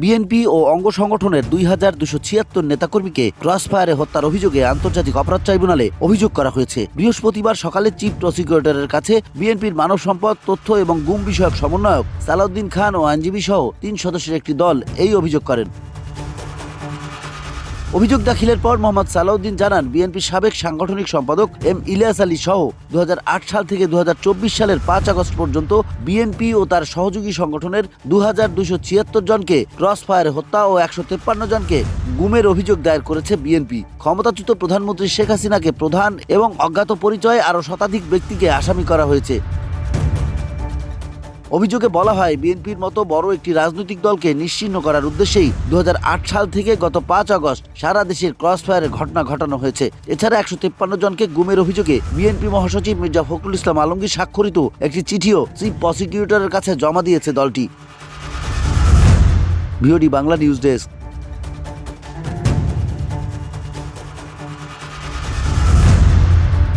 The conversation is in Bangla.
বিএনপি ও অঙ্গ সংগঠনের দুই হাজার দুশো ছিয়াত্তর নেতাকর্মীকে ক্রস ফায়ারে হত্যার অভিযোগে আন্তর্জাতিক অপরাধ ট্রাইব্যুনালে অভিযোগ করা হয়েছে। বৃহস্পতিবার সকালে চিফ প্রসিকিউটরের কাছে বিএনপির মানব সম্পদ, তথ্য এবং গুম বিষয়ক সমন্বয়ক সালাউদ্দিন খান ও আইনজীবী সহ তিন সদস্যের একটি দল এই অভিযোগ করেন। অভিযোগ দাখিলের পর মোহাম্মদ সালাউদ্দিন জানান বিএনপির সাবেক সাংগঠনিক সম্পাদক এম ইলিয়াস আলী সহ দুহাজার আট সাল থেকে দুহাজার চব্বিশ সালের পাঁচ আগস্ট পর্যন্ত বিএনপি ও তার সহযোগী সংগঠনের দু জনকে ক্রস ফায়ারে হত্যা ও একশো জনকে গুমের অভিযোগ দায়ের করেছে বিএনপি। ক্ষমতাচ্যুত প্রধানমন্ত্রী শেখ হাসিনাকে প্রধান এবং অজ্ঞাত পরিচয়ে আরও শতাধিক ব্যক্তিকে আসামি করা হয়েছে। অভিযোগে বলা হয়, বিএনপির মতো বড় একটি রাজনৈতিক দলকে নিশ্চিহ্ন করার উদ্দেশ্যেই দু হাজার আট সাল থেকে গত পাঁচ আগস্ট সারা দেশের ক্রস ফায়ারের ঘটনা ঘটানো হয়েছে। এছাড়া একশো তেপ্পান্ন জনকে গুমের অভিযোগে বিএনপি মহাসচিব মির্জা ফখরুল ইসলাম আলমগীর স্বাক্ষরিত একটি চিঠিও চিফ প্রসিকিউটরের কাছে জমা দিয়েছে দলটি। VOD Bangla news desk.